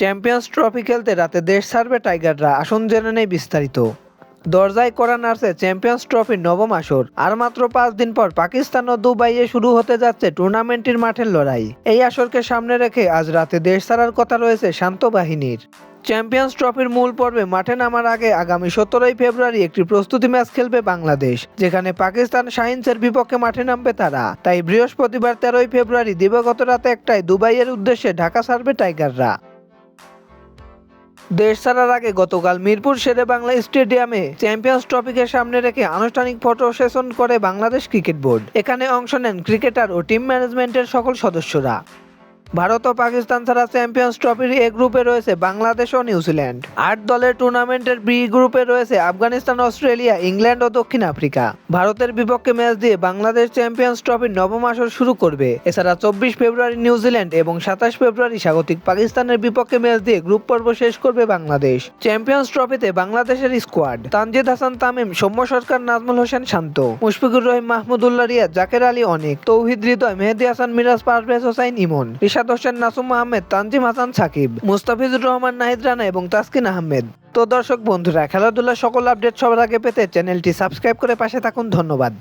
Champions trophy খেলতে রাতে দেশ ছাড়বে টাইগাররা, আসন জেনে নেই বিস্তারিত। দরজায় করা নার্সে চ্যাম্পিয়ন্স ট্রফির নবম আসর, আর মাত্র পাঁচ দিন পর পাকিস্তান ও দুবাইয়ে শুরু হতে যাচ্ছে টুর্নামেন্টের মাঠের লড়াই। এই আসরকে সামনে রেখে আজ রাতে দেশ ছাড়ার কথা রয়েছে শান্ত বাহিনীর। চ্যাম্পিয়ন্স ট্রফির মূল পর্বে মাঠে নামার আগে আগামী সতেরোই ফেব্রুয়ারি একটি প্রস্তুতি ম্যাচ খেলবে বাংলাদেশ, যেখানে পাকিস্তান শাহিনসের বিপক্ষে মাঠে নামবে তারা। তাই বৃহস্পতিবার তেরোই ফেব্রুয়ারি দিবাগত রাতে একটাই দুবাইয়ের উদ্দেশ্যে ঢাকা ছাড়বে টাইগাররা। দেশ ছাড়ার আগে গতকাল মিরপুর শেরে বাংলা স্টেডিয়ামে চ্যাম্পিয়ন্স ট্রফিকে সামনে রেখে আনুষ্ঠানিক ফটো সেশন করে বাংলাদেশ ক্রিকেট বোর্ড। এখানে অংশ নেন ক্রিকেটার ও টিম ম্যানেজমেন্টের সকল সদস্যরা। ভারত ও পাকিস্তান ছাড়া চ্যাম্পিয়ন্স ট্রফির এ গ্রুপে রয়েছে বাংলাদেশ ও নিউজিল্যান্ড। আট দলের টুর্নামেন্টের বি গ্রুপে রয়েছে আফগানিস্তান, অস্ট্রেলিয়া, ইংল্যান্ড ও দক্ষিণ আফ্রিকা। ভারতের বিপক্ষে ম্যাচ দিয়ে বাংলাদেশ চ্যাম্পিয়ন্স ট্রফির নবম আসর শুরু করবে। এছাড়া চব্বিশ ফেব্রুয়ারি নিউজিল্যান্ড এবং সাতাশ ফেব্রুয়ারি স্বাগতিক পাকিস্তানের বিপক্ষে ম্যাচ দিয়ে গ্রুপ পর্ব শেষ করবে বাংলাদেশ। চ্যাম্পিয়ন্স ট্রফিতে বাংলাদেশের স্কোয়াড। তানজিদ হাসান তামিম, সৌম্য সরকার, নাজমুল হোসেন শান্ত। মুশফিকুর রহিম, মাহমুদুল্লাহ রিয়াদ, জাকের আলী অনেক, তৌহিদ হৃদয়, মেহেদি হাসান, মিরাজ পারভেজ, হোসাইন ইমন। রিশাদ হোসেন নাসুম আহমেদ, তানজিম হাসান সাকিব, মুস্তাফিজুর রহমান, নাহিদ রানা এবং তাসকিন আহমেদ। তো দর্শক বন্ধুরা, খেলাধুলার সকল আপডেট সবার আগে পেতে চ্যানেলটি সাবস্ক্রাইব করে পাশে থাকুন। ধন্যবাদ।